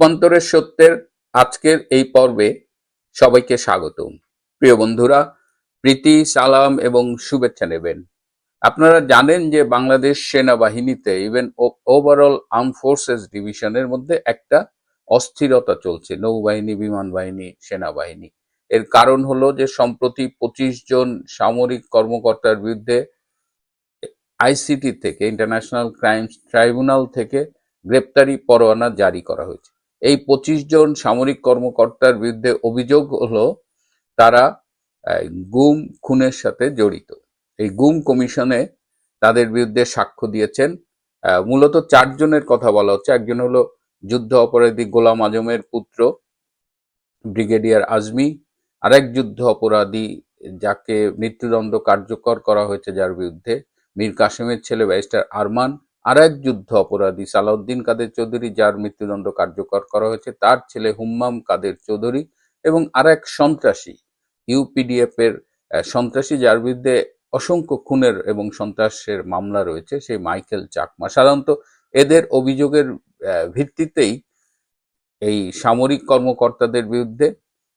রূপান্তরের সত্যের আজকের এই পর্বে সবাইকে স্বাগতম। প্রিয় বন্ধুরা, প্রীতি, সালাম এবং শুভেচ্ছা নেবেন। আপনারা জানেন যে বাংলাদেশ সেনাবাহিনীতে ইভেন ওভারঅল আর্ম ফোর্সেস ডিভিশনের মধ্যে একটা অস্থিরতা চলছে, নৌবাহিনী বিমান বাহিনী সেনাবাহিনী। এর কারণ হলো যে সম্প্রতি পঁচিশ জন সামরিক কর্মকর্তার বিরুদ্ধে আইসিটি থেকে ইন্টারন্যাশনাল ক্রাইমস ট্রাইব্যুনাল থেকে গ্রেপ্তারি পরোয়ানা জারি করা হয়েছে। এই পঁচিশ জন সামরিক কর্মকর্তার বিরুদ্ধে অভিযোগ হলো, তারা গুম খুনের সাথে জড়িত। এই গুম কমিশনে তাদের বিরুদ্ধে সাক্ষ্য দিয়েছেন মূলত চারজনের কথা বলা হচ্ছে। একজন হলো যুদ্ধ অপরাধী গোলাম আজমের পুত্র, ব্রিগেডিয়ার আজমি। আরেক যুদ্ধ অপরাধী যাকে মৃত্যুদণ্ড কার্যকর করা হয়েছে, যার বিরুদ্ধে মীর কাসেমের ছেলে ব্যারিস্টার আরমান। আরেক যুদ্ধ অপরাধী সালাউদ্দিন কাদের চৌধুরী, যার মৃত্যুদণ্ড কার্যকর করা হয়েছে, তার ছেলে হুম্মাম কাদের চৌধুরী এবং আরেক সন্ত্রাসী ইউপিডিএফ এর সন্ত্রাসী যার বিরুদ্ধে অসংখ্য খুনের এবং সন্ত্রাসের মামলা রয়েছে, সেই মাইকেল চাকমা। সাধারণত এদের অভিযোগের ভিত্তিতেই এই সামরিক কর্মকর্তাদের বিরুদ্ধে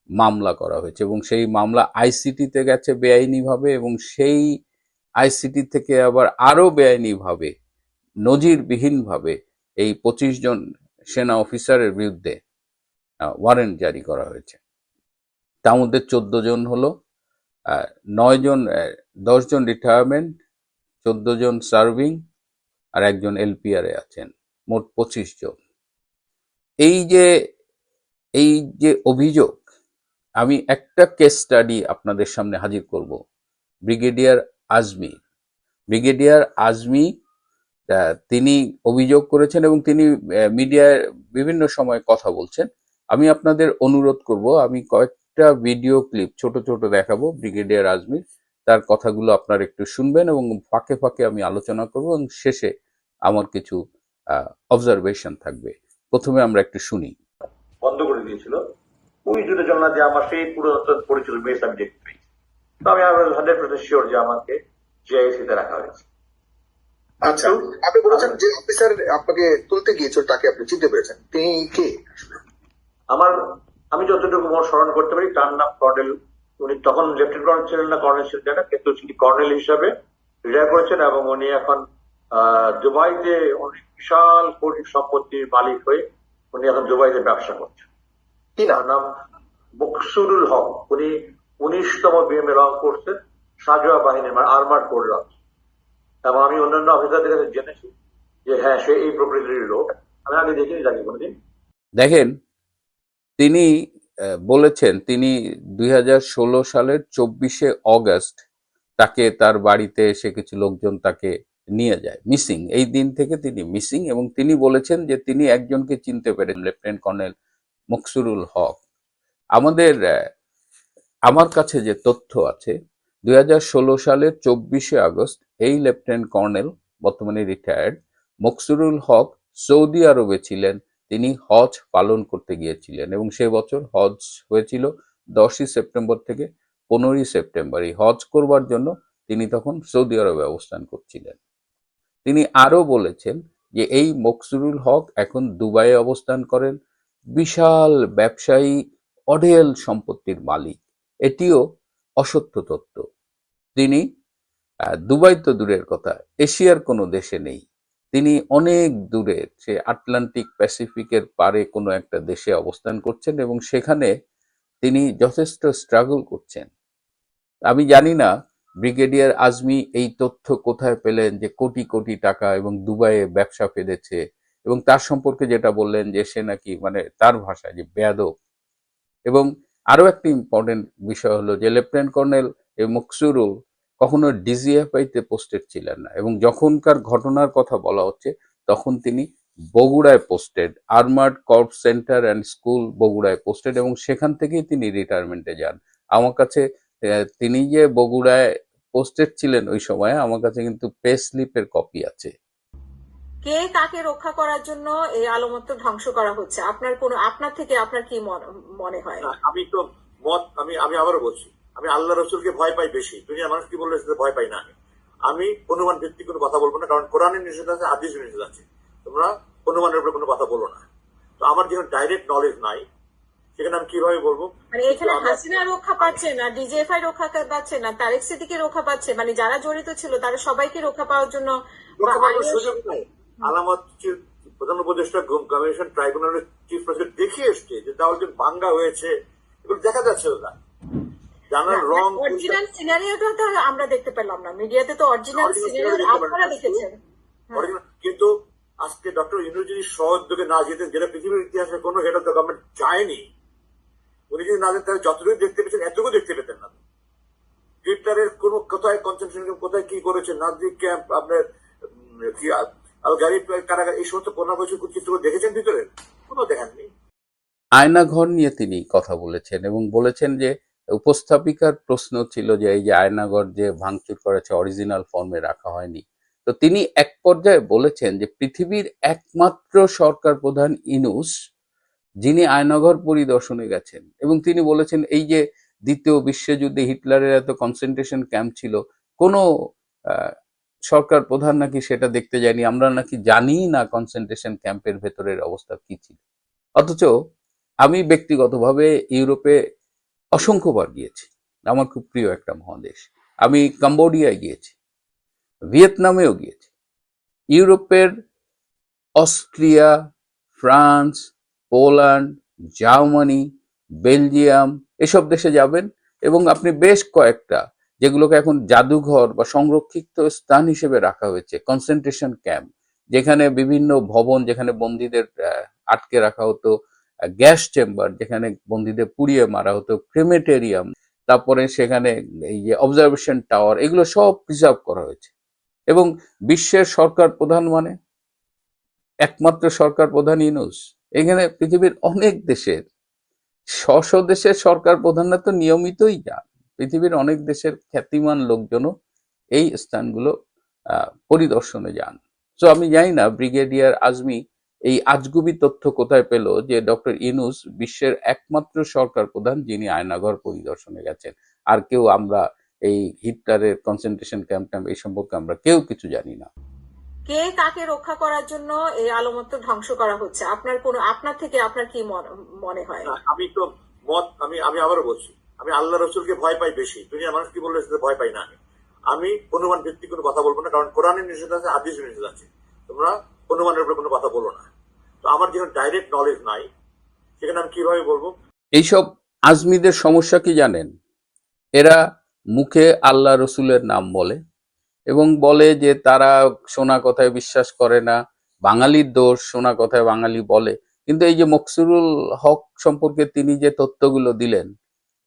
মামলা করা হয়েছে এবং সেই মামলা আইসিটিতে গেছে বেআইনিভাবে এবং সেই আইসিটি থেকে আবার আরও বেআইনিভাবে নজিরবিহীনভাবে এই পঁচিশ জন সেনা অফিসারের বিরুদ্ধে ওয়ারেন্ট জারি করা হয়েছে। তার মধ্যে চোদ্দ জন হলো নয় জন দশ জন রিটায়ারমেন্ট চোদ্দ জন সার্ভিং আর একজন এলপিআর আছেন, মোট পঁচিশ জন। এই যে এই যে অভিযোগ, আমি একটা কেস স্টাডি আপনাদের সামনে হাজির করব। ব্রিগেডিয়ার আজমি। ব্রিগেডিয়ার আজমি তিনি অভিযোগ করেছেন এবং তিনি মিডিয়ায় বিভিন্ন সময় কথা বলছেন। আমি আপনাদের অনুরোধ করব, আমি কয়েকটা ভিডিও ক্লিপ ছোট ছোট দেখাবো ব্রিগেডিয়ার আজমির তার কথাগুলো আপনারা একটু শুনবেন এবং ফাঁকে ফাঁকে আমি আলোচনা করব এবং শেষে আমার কিছু অবজারভেশন থাকবে। প্রথমে আমরা একটু শুনি। বন্ধ করে দিয়েছিল। ওই দুটোর জন্য যে আমার সেই পুরো পরিচিত বেস আমি দেখতে পেয়েছি। তো আমি হান্ড্রেড পার্সেন্ট শিওর যে আমাকে জিআইসি তে রাখা হয়েছে। আচ্ছা আপনি বলেছেন যে অফিসার আপনাকে তুলতে গিয়েছিল তাকে আপনি চিনতে পেরেছেন। তিনি কে? আমার আমি যতটুকু স্মরণ করতে পারি তার নাম কর্নেল উনি তখন লেফটেন্যান্ট কর্নেল ছিলেন না কর্নেল ছিলেন না কিন্তু তিনি কর্নেল হিসাবে রিটায়ার করেছেন এবং উনি এখন আহ, দুবাইতে অনেক বিশাল কোটি সম্পত্তির মালিক হয়ে উনি এখন দুবাইতে ব্যবসা করছেন। কি না নাম বকসুরুল হক। উনি উনিশতম বিএমএ রং করছেন সাজোয়া বাহিনী মানে আর্মার কোর রং। এবং আমি অন্যান্য অফিসারদের কাছে জেনেছি যে হ্যাঁ সে এই প্রকৃতির লোক। আমি আগে দেখিনি তাকে কোনোদিন। দেখেন, তিনি বলেছেন, তিনি দুই হাজার ষোলো সালের চব্বিশে অগস্ট তাকে তার বাড়িতে এসে কিছু লোকজন তাকে নিয়ে যায়। মিসিং, এই দিন থেকে তিনি মিসিং এবং তিনি বলেছেন যে তিনি একজনকে চিনতে পেরেন লেফটেন্যান্ট কর্নেল মকসুরুল হক। আমাদের আমার কাছে যে তথ্য আছে, দুই হাজার ষোলো সালের চব্বিশে আগস্ট এই লেফটেন্যান্ট কর্নেল বর্তমানে রিটায়ার্ড মকসুরুল হক সৌদি আরবে ছিলেন, তিনি হজ পালন করতে গিয়েছিলেন এবং সে বছর হজ হয়েছিল দশই সেপ্টেম্বর থেকে পনেরোই সেপ্টেম্বর। এই হজ করবার জন্য তিনি তখন সৌদি আরবে অবস্থান করছিলেন। তিনি আরও বলেছেন যে, এই মকসুরুল হক এখন দুবাইয়ে অবস্থান করেন। বিশাল ব্যবসায়ী অডেল সম্পত্তির মালিক। এটিও অসত্য তথ্য। তিনি দুবাই তো দূরের কথা, এশিয়ার কোনো দেশে নেই। তিনি অনেক দূরে, সে আটলান্টিক প্যাসিফিকের পারে কোনো একটা দেশে অবস্থান করছেন এবং সেখানে তিনি যথেষ্ট স্ট্রাগল করছেন। আমি জানি না, ব্রিগেডিয়ার আজমি এই তথ্য কোথায় পেলেন যে কোটি কোটি টাকা এবং দুবাইয়ে ব্যবসা ফেলেছে এবং তার সম্পর্কে যেটা বললেন যে সে নাকি মানে তার ভাষায় যে বেয়াদব। এবং আরও একটি ইম্পর্টেন্ট বিষয় হলো যে লেফটেন্যান্ট কর্নেল এ মকসুরুল কখনো ডিজিএফআই তে পোস্টেড ছিলেন না এবং যখনকার ঘটনার কথা বলা হচ্ছে তখন তিনি বগুড়ায় posted armoured corp centre and school বগুড়ায় পোস্টেড এবং সেখান থেকেই তিনি রিটায়ারমেন্টে যান। আমার কাছে তিনি যে বগুড়ায় পোস্টেড ছিলেন ওই সময় আমার কাছে কিন্তু পে স্লিপের কপি আছে। কে তাকে রক্ষা করার জন্য এই আলমত্ব ধ্বংস করা হচ্ছে? আপনার কোন আপনার থেকে আপনার কি মন- মনে হয়? না, আমি তো মত আমি আমি আবারও বলছি আমি আল্লাহ রসুলকে ভয় পাই বেশি। দুনিয়ার মানুষ কি বললে সেটা ভয় পাই না আমি। অনুমান ভিত্তিক কোনো কথা বলব না কারণ কোরআনের নিষেধ আছে হাদিসের নিষেধ আছে। তোমরা অনুমানের উপরে কোনো কথা বলো না। তো আমার যেখানে ডাইরেক্ট নলেজ নাই সেখানে আমি কীভাবে বলব? মানে এখানে হাসিনা রক্ষা পাচ্ছে না ডিজিএফআই রক্ষা পাচ্ছে না তারেক সিদ্দিকি রক্ষা পাচ্ছে মানে যারা জড়িত ছিল তারা সবাইকে রক্ষা পাওয়ার জন্য সুযোগ নাই। আলামত প্রধান উপদেষ্টা কমিশন ট্রাইব্যুনালের চিফ প্রেসিডেন্ট দেখিয়ে এসছে যে তাহলে যে বাঙ্গা হয়েছে এগুলো দেখা যাচ্ছে না। জানার রং অরিজিনাল সিনারিওটা তো আমরা দেখতে পেলাম না। মিডিয়াতে তো অরিজিনাল সিনারিও আপনারা দেখেছেন। কিন্তু আজকে ডক্টর যদি সহযোগে না যেতেন যেটা পৃথিবীর ইতিহাসে কোনো হেড অফ দ্য গভর্নমেন্ট চায়নি উনি যদি না যেতেন তাহলে যতটুকু দেখতে পেতেন এতটুকু দেখতে পেতেন না। টুইটারের কোন কোথায় কনসেন্ট্রেশন কোথায় কি করেছে নাজিক ক্যাম্প আপনার কি কারাগার এই সমস্ত কোনো কিছু চিত্র দেখেছেন ভিতরে কোনো দেখাননি। আয়নাঘর নিয়ে তিনি কথা বলেছেন এবং বলেছেন যে উপস্থাপিকার প্রশ্ন ছিল যে এই যে আয়নাঘর যে ভাঙচুর করেছে অরিজিনাল ফর্মে রাখা হয়নি। তো তিনি এক পর্যায়ে বলেছেন যে পৃথিবীর একমাত্র সরকার প্রধান ইনুস, যিনি আয়নাঘর পরিদর্শনে গেছেন। এবং তিনি বলেছেন, এই যে দ্বিতীয় বিশ্বযুদ্ধে হিটলারের এত কনসেন্ট্রেশন ক্যাম্প ছিল, কোনো সরকার প্রধান নাকি সেটা দেখতে যায়নি। আমরা নাকি জানি না কনসেন্ট্রেশন ক্যাম্পের ভেতরের অবস্থা কি ছিল। অথচ আমি ব্যক্তিগতভাবে ইউরোপে অসংখ্যবার গিয়েছি। আমার খুব প্রিয় একটা মহাদেশ আমি কম্বোডিয়ায় গিয়েছি। ভিয়েতনামেও গিয়েছি। ইউরোপের Austria, France, Poland, Germany, Belgium এসব দেশে যাবেন এবং আপনি বেশ কয়েকটা, যেগুলোকে এখন জাদুঘর বা সংরক্ষিত স্থান হিসেবে রাখা হয়েছে কনসেন্ট্রেশন ক্যাম্প যেখানে বিভিন্ন ভবন, যেখানে বন্দীদের আটকে রাখা হতো গ্যাস চেম্বার যেখানে বন্দীদের পুড়িয়ে মারা হতো ক্রেমেটেরিয়াম তারপরে সেখানে এই যে অবজারভেশন টাওয়ার এগুলো সব প্রিজার্ভ করা হয়েছে। এবং বিশ্বের সরকার প্রধান মানে? একমাত্র সরকার প্রধান ইনুস এখানে পৃথিবীর অনেক দেশের স্ব দেশের সরকার প্রধানরা তো নিয়মিতই যান। পৃথিবীর অনেক দেশের খ্যাতিমান লোকজনও এই স্থানগুলো পরিদর্শনে যান। তো আমি জানি না, ব্রিগেডিয়ার আজমি এই আজগুবি তথ্য কোথায় পেল যে ডক্টর ইনুস বিশ্বের একমাত্র সরকার প্রধান যিনি আয়নাঘর পরিদর্শনে গেছেন? আর কেউ আমরা এই হিটলারের কনসেন্ট্রেশন ক্যাম্প ট্যাম্প এই সম্পর্কে আমরা কেউ কিছু জানি না। কে কাকে রক্ষা করার জন্য এই আলমত্ব ধ্বংস করা হচ্ছে? আপনার কোন আপনার থেকে আপনার কি মন- মনে হয়? না, আমি তো মত আমি আমি আবারও বলছি আমি আল্লাহ রসুলকে ভয় পাই বেশি। দুনিয়া মানুষ কি বললে সেটা ভয় পাই না আমি। আমি অনুমান ভিত্তিক কোনো কথা বলব না কারণ কোরআনের নিষেধ আছে হাদিস নিষেধ আছে। তোমরা অনুমানের উপরে কোনো কথা বলো না। আমার যেখানে ডাইরেক্ট নলেজ নাই, সেখানে আমি কীভাবে বলব? এইসব আজমিদের সমস্যা কি জানেন? এরা মুখে আল্লাহ রসুলের নাম বলে এবং বলে যে তারা সোনা কথায় বিশ্বাস করে না, বাঙালির দোষ সোনা কথায় বাঙালি বলে। কিন্তু এই যে মকসুরুল হক সম্পর্কে তিনি যে তথ্যগুলো দিলেন,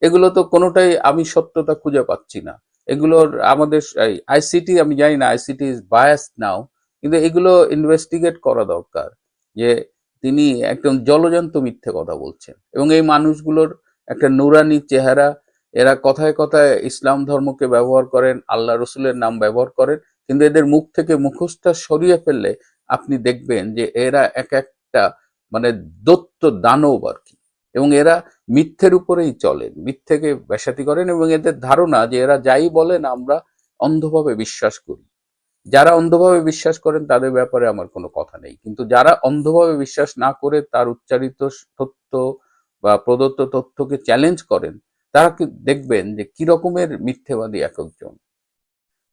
এগুলো তো কোনোটাই আমি সত্যতা খুঁজে পাচ্ছি না। এগুলোর আমাদের আইসিটি আমি জানি না আইসিটি ইজ বায়াস নাও কিন্তু এগুলো ইনভেস্টিগেট করা দরকার। যে তিনি একদম জলজন্ত মিথ্যে কথা বলছেন। এবং এই মানুষগুলোর একটা নুরানি চেহারা, এরা কথায় কথায় ইসলাম ধর্মকে ব্যবহার করেন, আল্লাহ রসুলের নাম ব্যবহার করেন, কিন্তু এদের মুখ থেকে মুখোশটা সরিয়ে ফেললে আপনি দেখবেন যে এরা এক একটা মানে দত্ত দানব আর কি। এবং এরা মিথ্যের উপরেই চলেন, মিথ্যেকে ব্যাসাতি করেন এবং এদের ধারণা যে এরা যাই বলেন আমরা অন্ধভাবে বিশ্বাস করি। যারা অন্ধভাবে বিশ্বাস করেন, তাদের ব্যাপারে আমার কোনো কথা নেই। কিন্তু যারা অন্ধভাবে বিশ্বাস না করে তার উচ্চারিত তথ্য বা প্রদত্ত তথ্যকে চ্যালেঞ্জ করেন, তারা দেখবেন যে কি রকমের মিথ্যেবাদী এক একজন।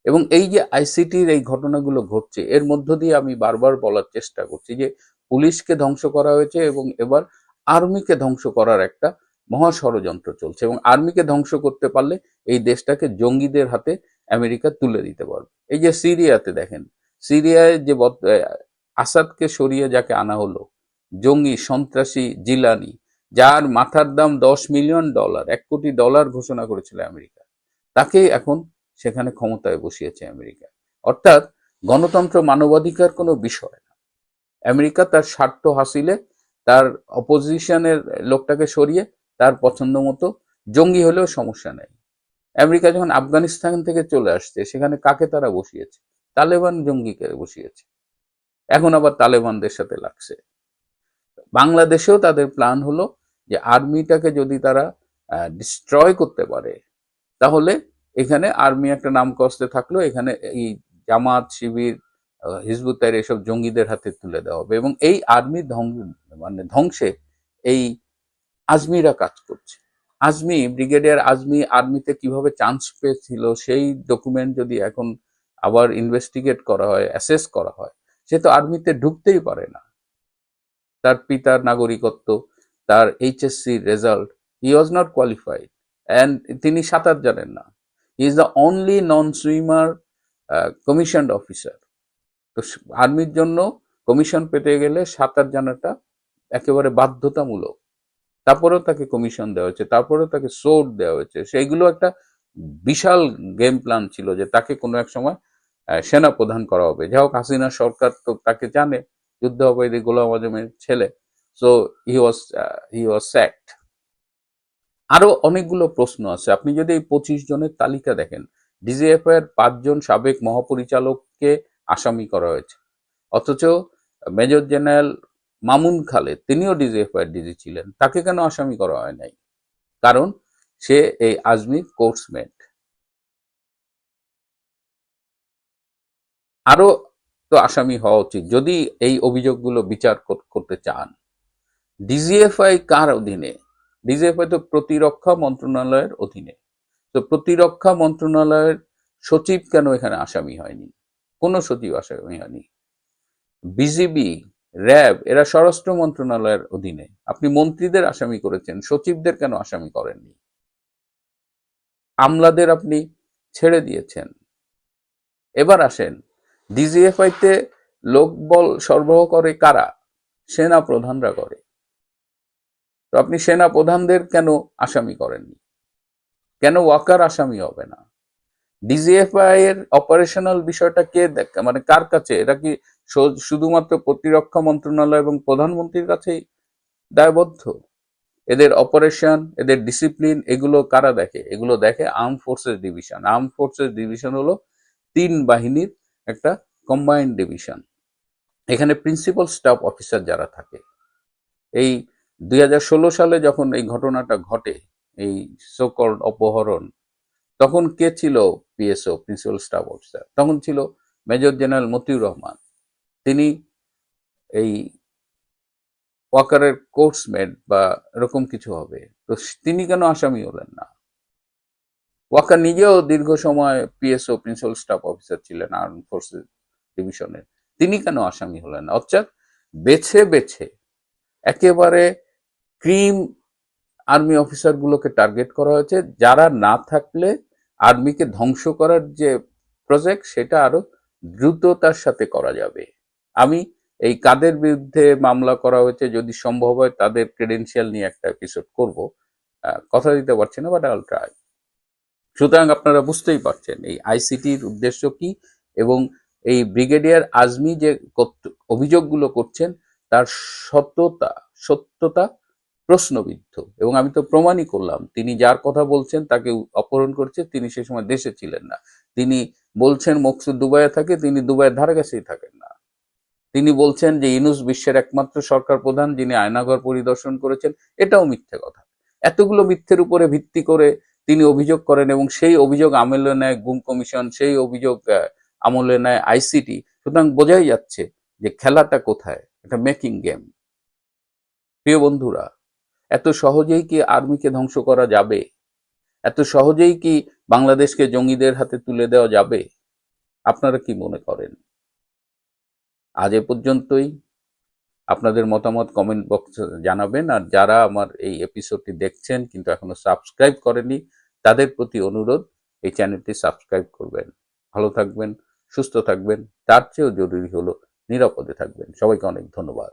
এবং এই যে আইসিটির এই ঘটনাগুলো ঘটছে, এর মধ্য দিয়ে আমি বারবার বলার চেষ্টা করছি যে পুলিশকে ধ্বংস করা হয়েছে এবং এবার আর্মিকে ধ্বংস করার একটা মহা ষড়যন্ত্র চলছে। এবং আর্মিকে ধ্বংস করতে পারলে এই দেশটাকে জঙ্গিদের হাতে আমেরিকা তুলে দিতে পারবে। এই যে সিরিয়াতে দেখেন, সিরিয়ায় যে আসাদকে সরিয়ে যাকে আনা হলো, জঙ্গি, সন্ত্রাসী, জিলানি, যার মাথার দাম দশ মিলিয়ন ডলার, এক কোটি ডলার ঘোষণা করেছিল আমেরিকা, তাকেই এখন সেখানে ক্ষমতায় বসিয়েছে আমেরিকা। অর্থাৎ গণতন্ত্র মানবাধিকার কোনো বিষয় না। আমেরিকা তার স্বার্থ হাসিলে তার অপোজিশনের লোকটাকে সরিয়ে তার পছন্দ মতো জঙ্গি হলেও সমস্যা নেই। আমেরিকা যখন আফগানিস্তান থেকে চলে আসছে সেখানে কাকে তারা বসিয়েছে? তালেবান জঙ্গিকে বসিয়েছে। এখন আবার তালেবানদের সাথে লাগছে। বাংলাদেশেও তাদের প্ল্যান হলো যে আর্মিটাকে যদি তারা ডিস্ট্রয় করতে পারে তাহলে এখানে আর্মি একটা নাম কষ্টে থাকল। এখানে এই জামাত শিবির আহ, হিজবুত তাহরির এসব জঙ্গিদের হাতে তুলে দেওয়া হবে এবং এই আর্মি ধ্বংস মানে ধ্বংসে এই আজমিরা কাজ করছে। আজমি, ব্রিগেডিয়ার আজমি আর্মিতে কীভাবে চান্স পেয়েছিল, সেই ডকুমেন্ট যদি এখন আবার ইনভেস্টিগেট করা হয় অ্যাসেস করা হয়, সে তো আর্মিতে ঢুকতেই পারে না। তার পিতার নাগরিকত্ব, তার HSC result he was not qualified and তিনি সাঁতার জানেন না। He is the only non swimmer commission officer তো আর্মির জন্য কমিশন পেতে গেলে সাঁতার জানাটা একেবারে বাধ্যতামূলক। তারপরেও তাকে কমিশন দেওয়া হয়েছে, তারপরেও তাকে সোর্ট দেওয়া হয়েছে। সেইগুলো একটা বিশাল গেম প্ল্যান ছিল যে তাকে কোনো এক সময় সেনা প্রধান করা হবে। যাই হোক, হাসিনা সরকার তো তাকে জানে, যুদ্ধ অপরাধী গোলাম আজমের ছেলে। সো হি ওয়াজ হি ওয়াজ স্যাক্ট আরও অনেকগুলো প্রশ্ন আছে। আপনি যদি এই পঁচিশ জনের তালিকা দেখেন ডিজিএফ এর পাঁচজন সাবেক মহাপরিচালককে আসামি করা হয়েছে। অথচ, মেজর জেনারেল মামুন খালেদ, তিনিও ডিজিএফ এর ডিজি ছিলেন, তাকে কেন আসামি করা হয় নাই? কারণ সে এই আজমির কোর্সমেট আরও তো আসামি হওয়া উচিত, যদি এই অভিযোগগুলো বিচার করতে চান। ডিজিএফআই কার অধীনে? ডিজিএফআই তো প্রতিরক্ষা মন্ত্রণালয়ের অধীনে। তো প্রতিরক্ষা মন্ত্রণালয়ের সচিব কেন এখানে আসামি হয়নি? কোনো সচিব আসামি হয়নি। বিজিবি র্যাব, এরা স্বরাষ্ট্র মন্ত্রণালয়ের অধীনে। আপনি মন্ত্রীদের আসামি করেছেন, সচিবদের কেন আসামি করেননি? আমলাদের আপনি ছেড়ে দিয়েছেন। এবার আসেন, ডিজিএফআই তে লোকবল সরবরাহ করে কারা? সেনা প্রধানরা করে। তো আপনি সেনা প্রধানদের কেন আসামি করেননি? কেন ওয়াকার আসামি হবে না? ডিজিএফআই এর অপারেশনাল বিষয়টা কে দেখ মানে কার কাছে? এটা কি শুধুমাত্র প্রতিরক্ষা মন্ত্রণালয় এবং প্রধানমন্ত্রীর কাছেই দায়বদ্ধ? এদের অপারেশন এদের ডিসিপ্লিন এগুলো কারা দেখে? এগুলো দেখে arm forces division arm forces division হলো তিন বাহিনীর একটা কম্বাইন্ড ডিভিশন এখানে প্রিন্সিপাল স্টাফ অফিসার যারা থাকে। এই দুই হাজার ষোলো সালে যখন এই ঘটনাটা ঘটে, এই সকল অপহরণ তখন কে ছিল পিএসও প্রিন্সিপাল স্টাফ অফিসার তখন ছিল মেজর জেনারেল মতিউর রহমান। তিনি এই ওয়াকারের কোর্সমেট বা এরকম কিছু হবে। তো তিনি কেন আসামি হলেন না? ওয়াকার নিজেও দীর্ঘ সময় পিএসও প্রিন্সিপাল স্টাফ অফিসার ছিলেন আর্ম ফোর্সেস ডিভিশনের তিনি কেন আসামি হলেন না? অর্থাৎ বেছে বেছে একেবারে ক্রিম আর্মি অফিসার গুলোকে টার্গেট করা হয়েছে। যারা না থাকলে আর্মিকে ধ্বংস করার যে প্রজেক্ট, সেটা আরও দ্রুততার সাথে করা যাবে। আমি এই কাদের বিরুদ্ধে মামলা করা হয়েছে, যদি সম্ভব হয় তাদের ক্রেডেন্সিয়াল নিয়ে একটা এপিসোড করব। কথা দিতে পারছি না বাট আল ট্রাই সুতরাং আপনারা বুঝতেই পারছেন, এই আইসিটির উদ্দেশ্য কি এবং এই ব্রিগেডিয়ার আজমি যে অভিযোগগুলো করছেন, তার সত্যতা সত্যতা প্রশ্নবিদ্ধ। এবং আমি তো প্রমাণই করলাম, তিনি যার কথা বলছেন তাকে অপহরণ করছে, তিনি সে সময় দেশে ছিলেন না। তিনি বলছেন মকসুদ দুবাইয়ে থাকে, তিনি দুবাইয়ের ধারে কাছেই থাকেন না। তিনি বলছেন যে ইনুস বিশ্বের একমাত্র সরকার প্রধান, যিনি আয়নাঘর পরিদর্শন করেছেন, এটাও মিথ্যে কথা। এতগুলো মিথ্যের উপরে ভিত্তি করে তিনি অভিযোগ করেন এবং সেই অভিযোগ আমলে নেয় গুম কমিশন, সেই অভিযোগ আমলে নেয় আইসিটি। সুতরাং বোঝাই যাচ্ছে যে খেলাটা কোথায় এটা মেকিং গেম প্রিয় বন্ধুরা এত সহজেই কি আর্মিকে ধ্বংস করা যাবে? এত সহজেই কি বাংলাদেশকে জঙ্গিদের হাতে তুলে দেওয়া যাবে? আপনারা কি মনে করেন? আজ এ পর্যন্তই। আপনাদের মতামত কমেন্ট বক্সে জানাবেন, আর যারা আমার এই এপিসোডটি দেখছেন কিন্তু এখনও সাবস্ক্রাইব করেনি তাদের প্রতি অনুরোধ, এই চ্যানেলটি সাবস্ক্রাইব করবেন। ভালো থাকবেন, সুস্থ থাকবেন, তার চেয়েও জরুরি হলো নিরাপদে থাকবেন। সবাইকে অনেক ধন্যবাদ।